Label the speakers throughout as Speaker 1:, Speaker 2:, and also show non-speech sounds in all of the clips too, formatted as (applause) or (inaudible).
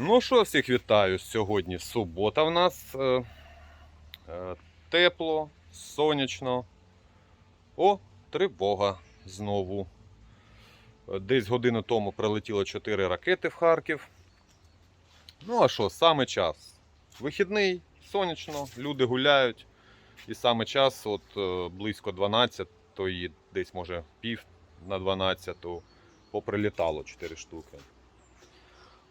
Speaker 1: Ну що, всіх вітаю. Сьогодні субота в нас. Е, е, тепло, сонячно. О, тривога знову. Десь годину тому прилетіло 4 ракети в Харків. Ну, а що, саме час. Вихідний, сонячно, люди гуляють. І саме час, от е, близько 12, десь може пів на 12, поприлітало 4 штуки.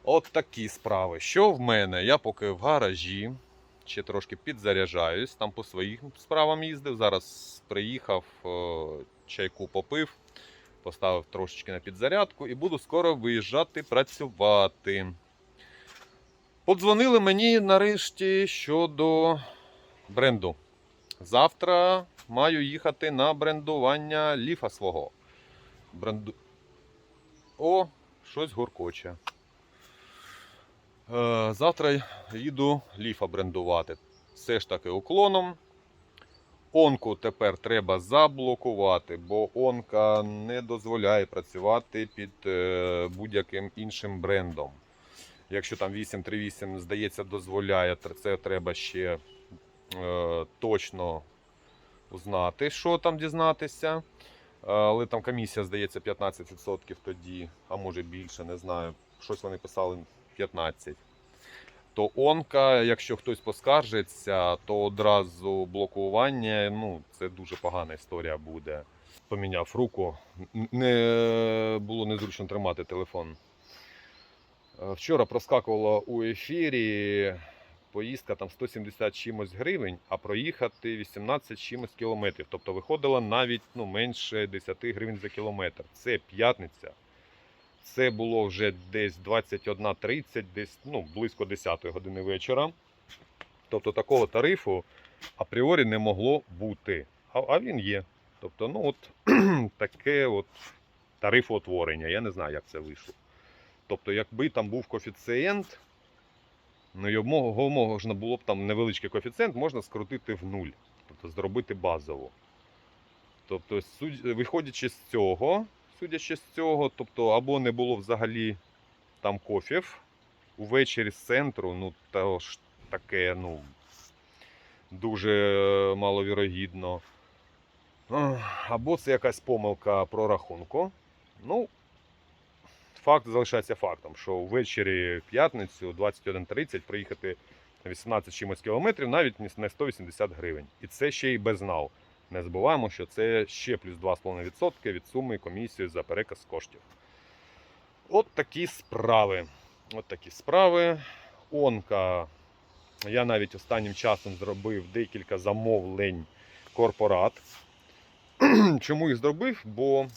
Speaker 1: От такі справи. Що в мене? Я поки в гаражі, ще трошки підзаряджаюсь, там по своїм справам їздив. Зараз приїхав, е, чайку попив, поставив трошечки на підзарядку і буду скоро виїжджати працювати. Подзвонили мені нарешті щодо бренду. Завтра маю їхати на брендування ліфа свого. Бренду... О, щось гуркоче. Е, Завтра їду ліфа брендувати. Все ж таки уклоном. Онку тепер треба заблокувати, бо онка не дозволяє працювати під е, будь-яким іншим брендом. Якщо там 838, здається, дозволяє, це треба ще е, точно узнати, що там дізнатися. Але там комісія, здається, 15% тоді, а може більше, не знаю. Щось вони писали 15. То онка, якщо хтось поскаржиться, то одразу блокування. Ну, це дуже погана історія буде. Поміняв руку. Не було незручно тримати телефон. Е, Вчора проскакувала у ефірі поїздка там 170 чимось гривень, а проїхати 18 чимось кілометрів. Тобто виходило навіть ну, менше 10 гривень за кілометр. Це п'ятниця. Це було вже десь 21.30, десь ну, близько 10 години вечора. Тобто такого тарифу апріорі не могло бути. А, а він є. Тобто, ну от (clears throat) таке от тарифоутворення. Я не знаю, як це вийшло. Тобто, якби там був коефіцієнт, ну його можна було б там невеличкий коефіцієнт, можна скрутити в нуль. Тобто зробити базово. Тобто, виходячи з цього, судячи з цього, тобто або не було взагалі там кофів увечері з центру, ну то ж таке, ну дуже маловірогідно. Або це якась помилка прорахунку. Ну, факт залишається фактом, що ввечері п'ятницю 21.30 приїхати на 18 чимось кілометрів навіть не не 180 гривень. І це ще й без нав. Не забуваємо, що це ще плюс 2,5% від суми комісії за переказ коштів. От такі справи. От такі справи. Онка. Я навіть останнім часом зробив декілька замовлень корпорат. (clears throat) Чому їх зробив? Бо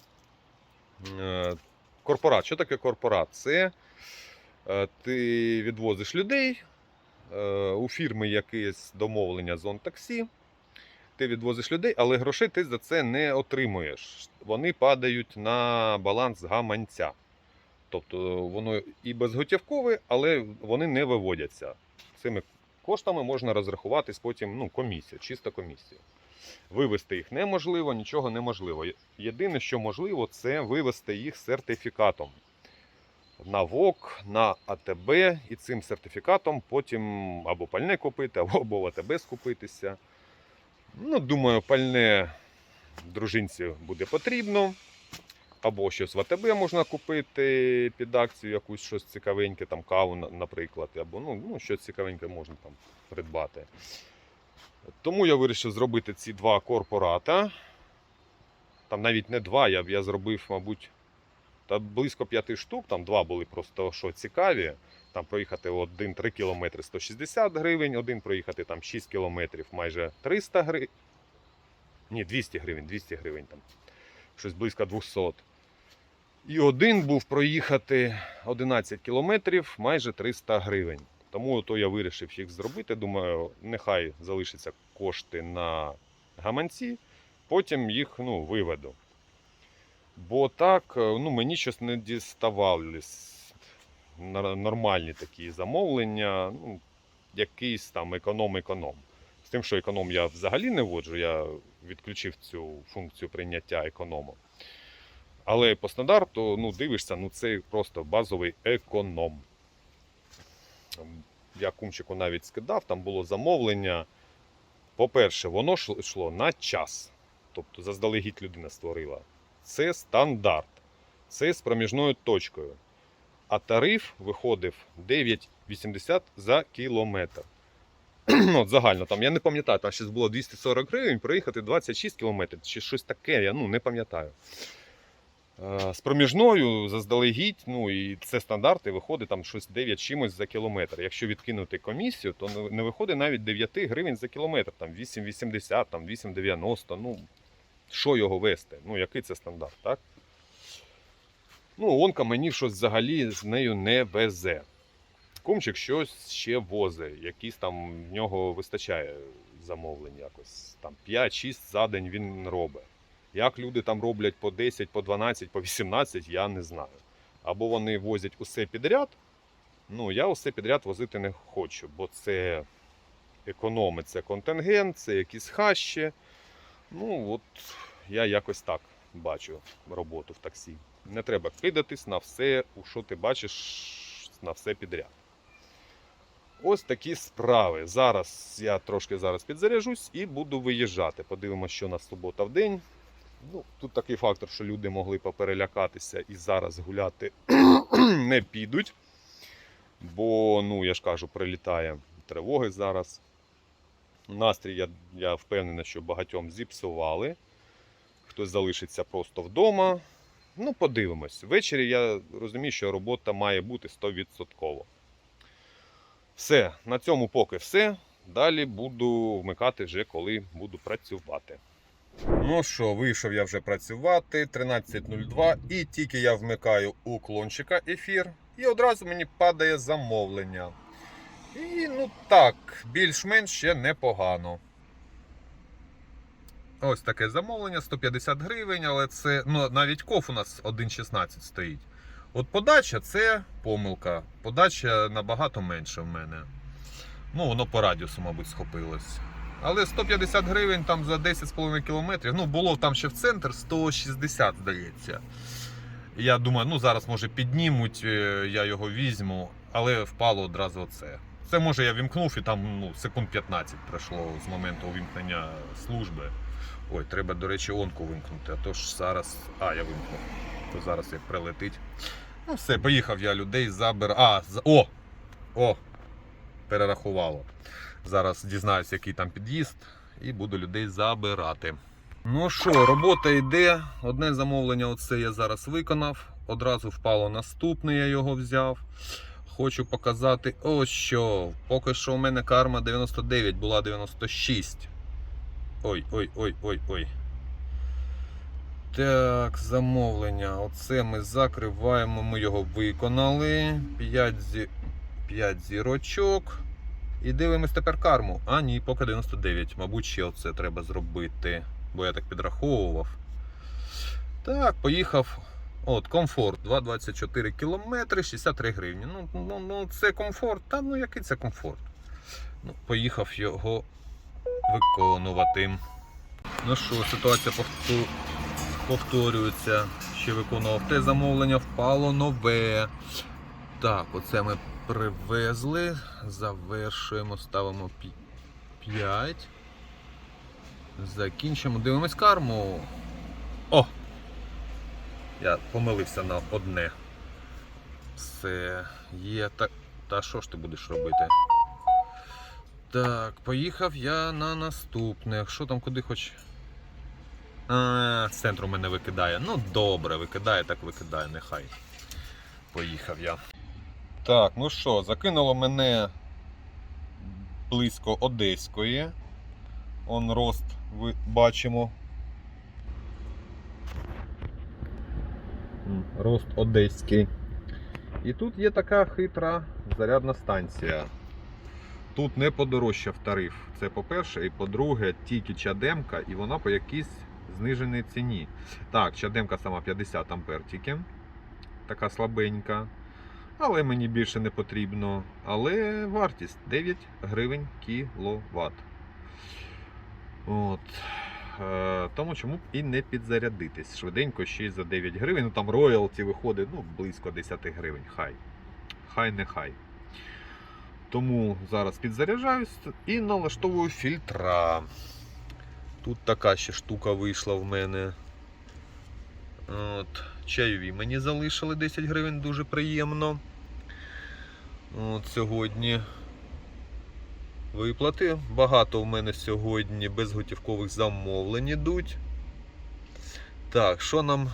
Speaker 1: е, корпорат. Що таке корпорат? Це е, ти відвозиш людей, е, у фірми якесь домовлення зон таксі. Ти відвозиш людей, але грошей ти за це не отримуєш. Вони падають на баланс гаманця. Тобто воно і безготівкове, але вони не виводяться. Цими коштами можна розрахуватись потім ну, комісію, чисто комісію. Вивести їх неможливо, нічого неможливо. Єдине, що можливо, це вивести їх сертифікатом на ВОК, на АТБ, і цим сертифікатом потім або пальне купити, або в АТБ скупитися. Ну, думаю, пальне дружинці буде потрібно. Або щось в АТБ можна купити під акцію, якусь щось цікавеньке, там каву, наприклад, або ну, ну, щось цікавеньке можна там придбати. Тому я вирішив зробити ці два корпората. Там навіть не два, я, я зробив, мабуть, та близько п'яти штук. Там два були просто що цікаві. Там проїхати один 3 кілометри 160 гривень, один проїхати там 6 кілометрів майже 300 гривень. Ні, 200 гривень, 200 гривень там. Щось близько 200. І один був проїхати 11 кілометрів майже 300 гривень. Тому то я вирішив їх зробити. Думаю, нехай залишаться кошти на гаманці, потім їх ну, виведу. Бо так, е, ну, мені щось не діставались нар- нормальні такі замовлення, ну, якийсь там економ-економ. З тим, що економ я взагалі не вводжу, я відключив цю функцію прийняття економу. Але по стандарту, ну, дивишся, ну це просто базовий економ. Я кумчику навіть скидав, там було замовлення. По-перше, воно йшло на час. Тобто заздалегідь людина створила. Це стандарт. Це з проміжною точкою. А тариф виходив 9,80 за кілометр. (clears throat) От загально там, я не пам'ятаю, там щось було 240 гривень, проїхати 26 кілометрів чи щось таке, я ну, не пам'ятаю. З проміжною заздалегідь, ну і це стандарти, виходить там щось 9 чимось за кілометр. Якщо відкинути комісію, то не виходить навіть 9 гривень за кілометр, там 8,80, там 8,90. Ну, що його вести? Ну, який це стандарт, так? Ну, онка мені щось взагалі з нею не везе. Кумчик щось ще возить, якісь там в нього вистачає замовлень якось. Там 5-6 за день він робить. Як люди там роблять по 10, по 12, по 18, я не знаю. Або вони возять усе підряд. Ну, я усе підряд возити не хочу, бо це економи, це контингент, це якісь хащі. Ну, от я якось так бачу роботу в таксі. Не треба кидатись на все, у що ти бачиш, на все підряд. Ось такі справи. Зараз я трошки зараз підзаряжусь і буду виїжджати. Подивимося, що на субота в день. Ну, тут такий фактор, що люди могли поперелякатися і зараз гуляти (clears throat) не підуть. Бо, ну, я ж кажу, прилітає тривоги зараз. Настрій, я, я впевнений, що багатьом зіпсували. Хтось залишиться просто вдома. Ну, подивимось. Ввечері я розумію, що робота має бути 100%. Все, на цьому поки все. Далі буду вмикати вже коли буду працювати. Ну що, вийшов я вже працювати 13.02 і тільки я вмикаю уклончика ефір, і одразу мені падає замовлення. І ну так, більш-менш ще непогано. Ось таке замовлення 150 гривень, але це ну, навіть коф у нас 1,16 стоїть. От подача це помилка. Подача набагато менше в мене. Ну, воно по радіусу, мабуть, схопилось. Але 150 гривень там за 10,5 кілометрів. Ну, було там ще в центр 160, здається. Я думаю, ну зараз може піднімуть, е, я його візьму, але впало одразу це. Це може я вімкнув і там ну, секунд 15 пройшло з моменту увімкнення служби. Ой, треба, до речі, онку вимкнути, а то ж зараз. А, я вимкнув. То зараз як прилетить. Ну, все, поїхав я людей забер. А, за... о! О! Перерахувало. Зараз дізнаюся, який там під'їзд, і буду людей забирати. Ну що, робота йде. Одне замовлення, оце я зараз виконав. Одразу впало наступне, я його взяв. Хочу показати ось що. Поки що у мене карма 99 була 96. Ой, ой, ой, ой, ой. Так, замовлення. Оце ми закриваємо. Ми його виконали. 5, зі... 5 зірочок. І дивимось тепер карму. А, ні, поки 99. Мабуть, ще оце треба зробити. Бо я так підраховував. Так, поїхав. От, комфорт. 2,24 кілометри, 63 гривні. Ну, ну, ну, це комфорт. Та ну який це комфорт? Ну, поїхав його виконувати. Ну що, ситуація повторюється. Ще виконував те замовлення, впало нове. Так, оце ми привезли. Завершуємо, ставимо 5. Закінчимо. Дивимось карму. О! Я помилився на одне. Все. Є. Та, та що ж ти будеш робити? Так, поїхав я на наступне. Що там куди хоч. А, з центру мене викидає. Ну добре, викидає, так викидає, нехай. Поїхав я. Так, ну що, закинуло мене близько Одеської. Он рост ви бачимо. Рост Одеський. І тут є така хитра зарядна станція. Тут не подорожчав тариф. Це по-перше, і по-друге, тільки чадемка, і вона по якійсь зниженій ціні. Так, чадемка сама 50 ампер тільки. Така слабенька. Але мені більше не потрібно. Але вартість 9 гривень кіловат. От. Е, тому чому б і не підзарядитись. Швиденько ще й за 9 гривень. Ну там роялті виходить ну, близько 10 гривень. Хай. Хай не хай. Тому зараз підзаряджаюсь і налаштовую фільтра. Тут така ще штука вийшла в мене. От, чайові мені залишили 10 гривень, дуже приємно. От сьогодні виплати. Багато в мене сьогодні безготівкових замовлень ідуть. Так, що нам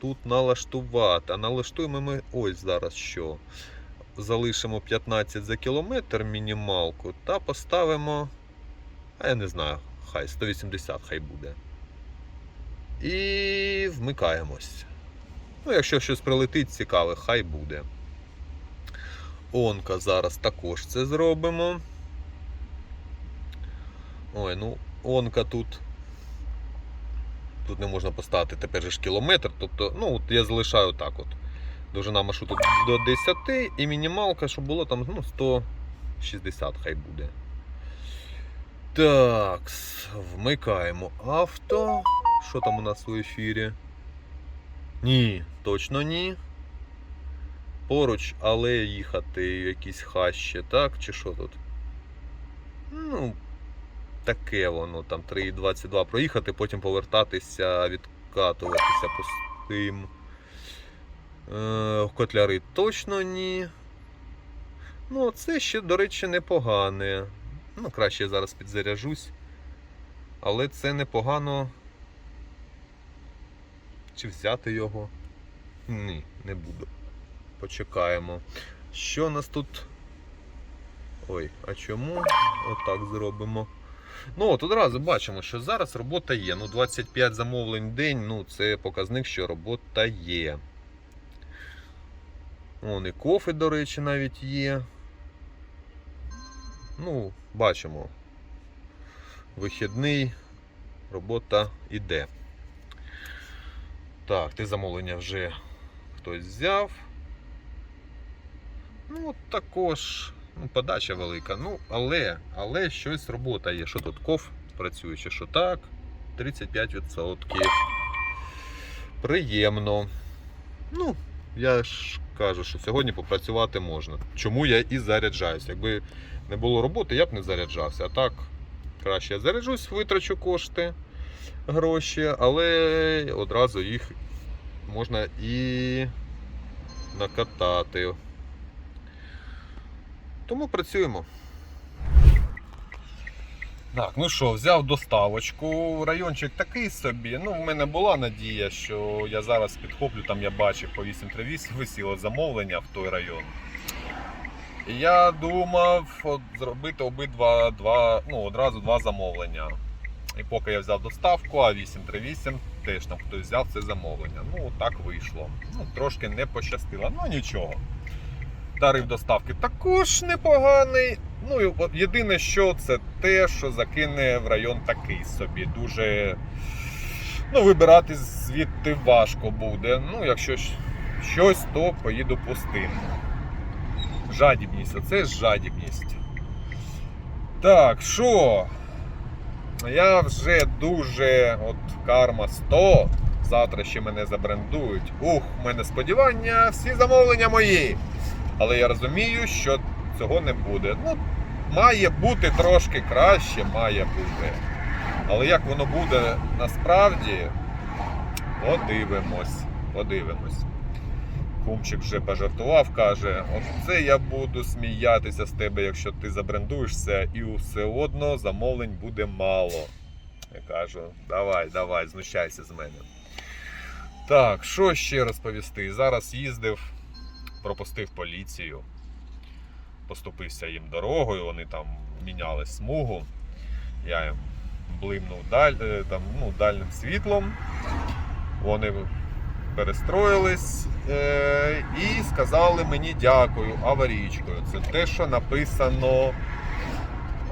Speaker 1: тут налаштувати? А налаштуємо ми ось зараз що. Залишимо 15 за кілометр мінімалку та поставимо. А я не знаю, хай 180 хай буде. І вмикаємось. Ну, якщо щось прилетить цікаве, хай буде. Онка зараз також це зробимо. Ой, ну, онка тут. Тут не можна поставити тепер же ж кілометр. Тобто, ну, от я залишаю так от. Довжина маршруту до 10 і мінімалка, щоб було там ну, 160 хай буде. Так, вмикаємо авто. Що там у нас у ефірі? Ні, точно ні. Поруч, але їхати якісь хащі, так? Чи що тут? Ну, таке воно, там 3,22 проїхати, потім повертатися, відкатуватися пустим. Е, котляри точно ні. Ну, це ще, до речі, непогане. Ну, краще я зараз підзаряжусь. Але це непогано. Чи взяти його? Ні, не буду. Почекаємо. Що у нас тут? Ой, а чому? Отак зробимо. Ну, от одразу бачимо, що зараз робота є. Ну, 25 замовлень в день, ну, це показник, що робота є. Вон і кофе, до речі, навіть є. Ну, бачимо. Вихідний, робота йде. Так, ти замовлення вже хтось взяв. Ну, також ну, подача велика. Ну, але, але щось робота є. Що тут коф працює, чи що так? 35%. Приємно. Ну, я ж кажу, що сьогодні попрацювати можна. Чому я і заряджаюсь. Якби не було роботи, я б не заряджався. А так, краще я заряджусь, витрачу кошти, гроші, але одразу їх можна і накатати. Тому працюємо. Так, ну що, взяв доставочку. Райончик такий собі. Ну, в мене була надія, що я зараз підхоплю, там я бачив по 838 висіло замовлення в той район. Я думав от, зробити обидва два, ну, одразу два замовлення. І поки я взяв доставку, а 838 теж там хтось взяв це замовлення. Ну, так вийшло. Ну, трошки не пощастило, ну нічого. Тариф доставки також непоганий. Ну, єдине, що це те, що закине в район такий собі. Дуже ну, вибирати звідти важко буде. Ну, якщо щось, то поїду пустим. Жадібність, оце жадібність. Так, що? Я вже дуже от карма 100. Завтра ще мене забрендують. Ух, в мене сподівання, всі замовлення мої. Але я розумію, що цього не буде. Ну, має бути трошки краще, має бути. Але як воно буде насправді, подивимось. Подивимось. Кумчик вже пожартував, каже: оце я буду сміятися з тебе, якщо ти забрендуєшся, і все одно замовлень буде мало. Я кажу, давай, давай, знущайся з мене. Так, що ще розповісти? Зараз їздив, пропустив поліцію, поступився їм дорогою, вони там міняли смугу. Я їм блимнув даль, е, там, ну, дальним світлом. Вони перестроїлись е, і сказали мені дякую аварійкою. Це те, що написано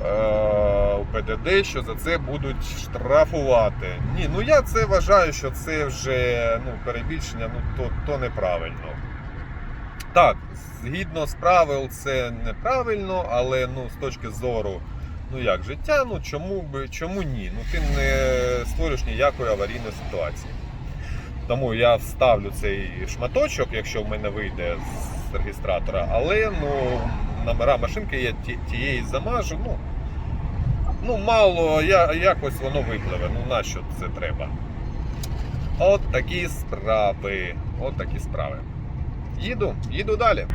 Speaker 1: е, у ПДД, що за це будуть штрафувати. Ні, ну я це вважаю, що це вже ну, перебільшення, ну то, то неправильно. Так, згідно з правил, це неправильно, але ну, з точки зору ну як життя, ну чому би чому ні? Ну ти не створюєш ніякої аварійної ситуації. Тому я вставлю цей шматочок, якщо в мене вийде з реєстратора, але ну номера машинки, я ті- тієї замажу. Ну, ну мало, я, якось воно випливе. Ну нащо це треба? От такі справи. От такі справи. Їду, їду далі.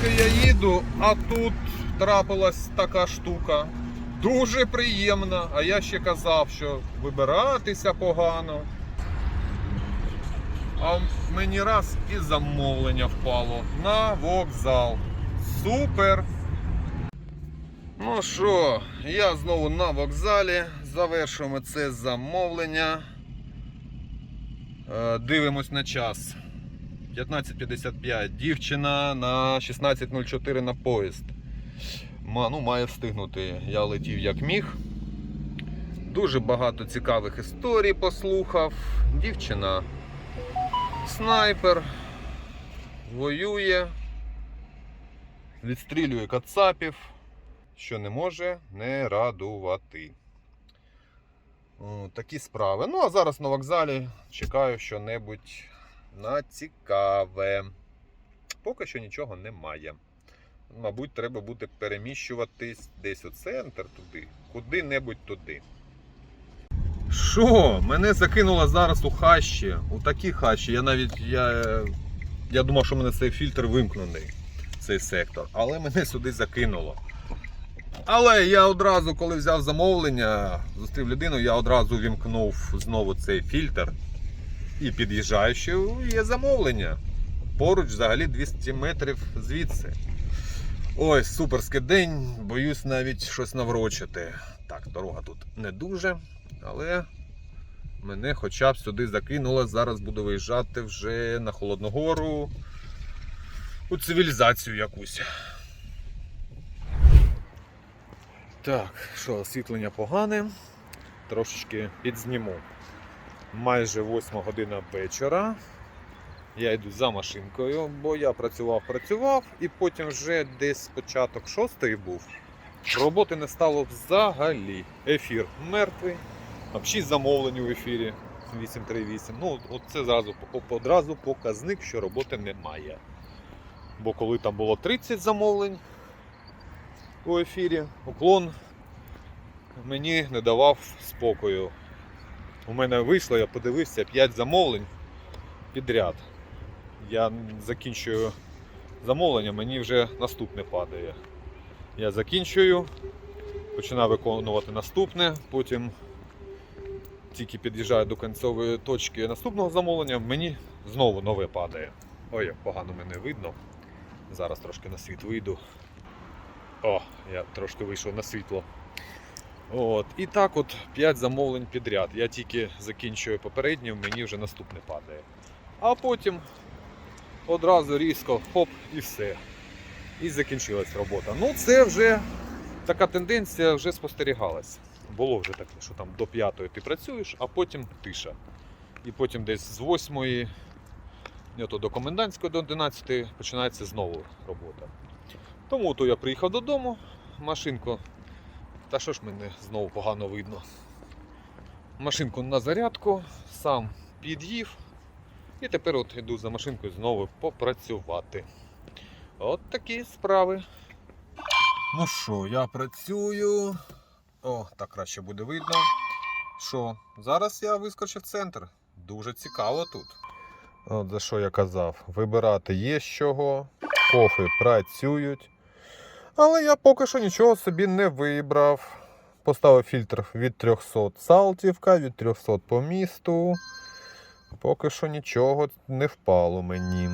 Speaker 1: Поки я їду, а тут трапилась така штука. Дуже приємна. А я ще казав, що вибиратися погано. А мені раз і замовлення впало на вокзал. Супер! Ну що, я знову на вокзалі. Завершуємо це замовлення. Е, Дивимось на час. 15.55. Дівчина на 16.04 на поїзд. Ну, має встигнути. Я летів як міг. Дуже багато цікавих історій послухав. Дівчина снайпер. Воює. Відстрілює кацапів, що не може не радувати. Такі справи. Ну, а зараз на вокзалі чекаю що-небудь на цікаве. Поки що нічого немає. Мабуть, треба буде переміщуватись десь у центр туди, куди-небудь туди. Що? Мене закинуло зараз у хащі. У такі хащі. Я навіть я, я думав, що в мене цей фільтр вимкнений, цей сектор. Але мене сюди закинуло. Але я одразу, коли взяв замовлення, зустрів людину, я одразу вімкнув знову цей фільтр і під'їжджаю, що є замовлення. Поруч взагалі 200 метрів звідси. Ой, суперський день, боюсь навіть щось наврочити. Так, дорога тут не дуже, але мене хоча б сюди закинуло. Зараз буду виїжджати вже на Холодногору у цивілізацію якусь. Так, що, освітлення погане. Трошечки підзніму. Майже 8 година вечора. Я йду за машинкою, бо я працював, працював, і потім вже десь початок шостої був. Роботи не стало взагалі. Ефір мертвий. Там 6 замовлень у ефірі 838. Ну, от це зразу одразу показник, що роботи немає. Бо коли там було 30 замовлень у ефірі, уклон мені не давав спокою. У мене вийшло, я подивився 5 замовлень підряд. Я закінчую замовлення, мені вже наступне падає. Я закінчую, починаю виконувати наступне, потім тільки під'їжджаю до кінцевої точки наступного замовлення, мені знову нове падає. Ой, як погано мене видно. Зараз трошки на світ вийду. О, я трошки вийшов на світло. От. І так от 5 замовлень підряд. Я тільки закінчую попереднє, мені вже наступне падає. А потім одразу різко хоп і все. І закінчилась робота. Ну, це вже така тенденція вже спостерігалась. Було вже таке, що там до 5 ти працюєш, а потім тиша. І потім десь з 8 до комендантської до 11 починається знову робота. Тому то я приїхав додому, машинку. Та що ж мене знову погано видно. Машинку на зарядку, сам під'їв. І тепер от йду за машинкою знову попрацювати. От такі справи. Ну що, я працюю. О, так краще буде видно. Що, зараз я вискочив в центр. Дуже цікаво тут. От за що я казав. Вибирати є з чого, кофи працюють. Але я поки що нічого собі не вибрав. Поставив фільтр від 300 Салтівка, від 300 по місту. Поки що нічого не впало мені.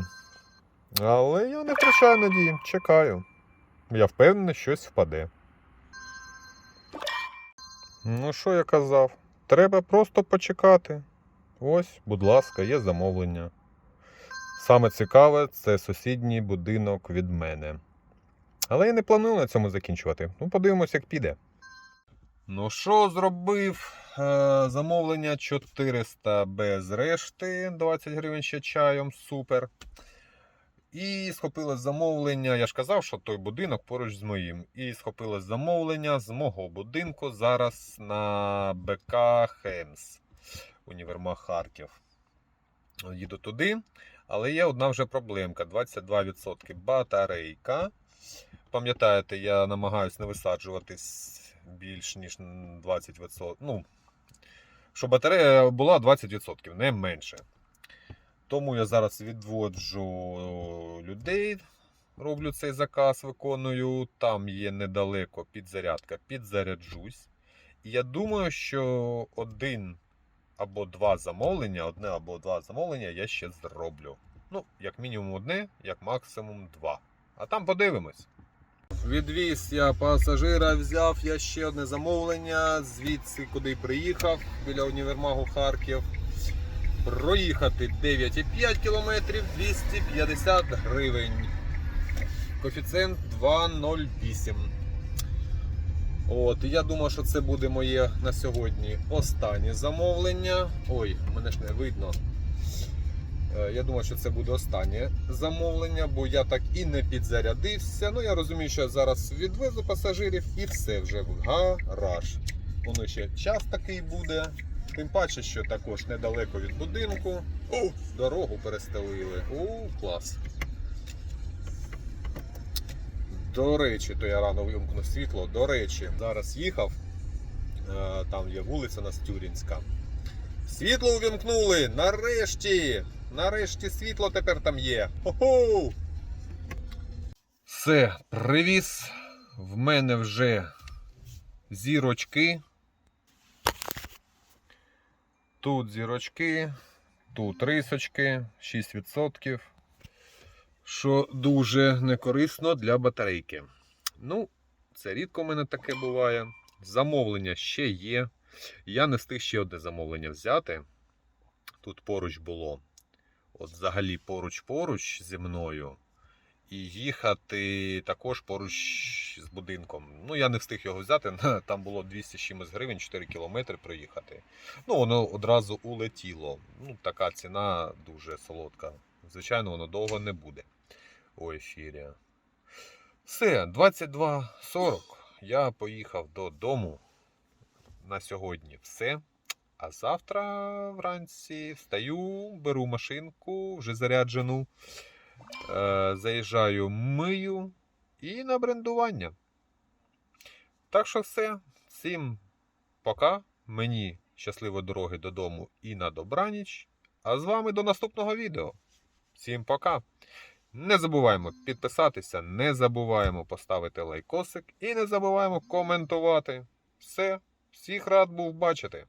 Speaker 1: Але я не втрачаю надії, чекаю. Я впевнений, щось впаде. Ну, що я казав? Треба просто почекати. Ось, будь ласка, є замовлення. Саме цікаве це сусідній будинок від мене. Але я не планую на цьому закінчувати. Ну, подивимось, як піде. Ну що, зробив? Е, замовлення 400 без решти, 20 гривень ще чаєм, супер. І схопилось замовлення. Я ж казав, що той будинок поруч з моїм. І схопилось замовлення з мого будинку зараз на БК Хемс, універмаг Харків. Їду туди, але є одна вже проблемка: 22% батарейка. Пам'ятаєте, я намагаюся не висаджуватись більш ніж 20%. Ну, щоб батарея була 20%, не менше. Тому я зараз відводжу людей, роблю цей заказ, виконую. Там є недалеко підзарядка, підзаряджусь. І я думаю, що один або два замовлення, одне або два замовлення я ще зроблю. Ну, як мінімум одне, як максимум два. А там подивимось. Відвіз я пасажира, взяв я ще одне замовлення, звідси куди приїхав, біля універмагу Харків. Проїхати 9,5 км 250 гривень. Коефіцієнт 2,08. От, я думаю, що це буде моє на сьогодні останнє замовлення. Ой, мене ж не видно. Е, Я думаю, що це буде останнє замовлення, бо я так і не підзарядився. Ну, я розумію, що я зараз відвезу пасажирів і все вже в гараж. Воно ще час такий буде. Тим паче, що також недалеко від будинку. О, дорогу перестелили. О, клас. До речі, то я рано вимкнув світло. До речі, зараз їхав. е, Там є вулиця Настюрінська. Світло увімкнули! Нарешті! Нарешті світло тепер там є. Хо-хо! Все, привіз. В мене вже зірочки. Тут зірочки, тут рисочки, 6%. Що дуже некорисно для батарейки. Ну, це рідко в мене таке буває. Замовлення ще є. Я не встиг ще одне замовлення взяти. Тут поруч було. От взагалі поруч-поруч зі мною. І їхати також поруч з будинком. Ну, я не встиг його взяти. Там було 200 чимось гривень, 4 кілометри проїхати. Ну, воно одразу улетіло. Ну, така ціна дуже солодка. Звичайно, воно довго не буде у ефірі. Все, 22.40. Я поїхав додому. На сьогодні все. А завтра вранці встаю, беру машинку, вже заряджену, е, заїжджаю, мию і на брендування. Так що все. Всім пока. Мені щасливої дороги додому і на добраніч. А з вами до наступного відео. Всім пока. Не забуваємо підписатися, не забуваємо поставити лайкосик і не забуваємо коментувати. Все, всіх рад був бачити.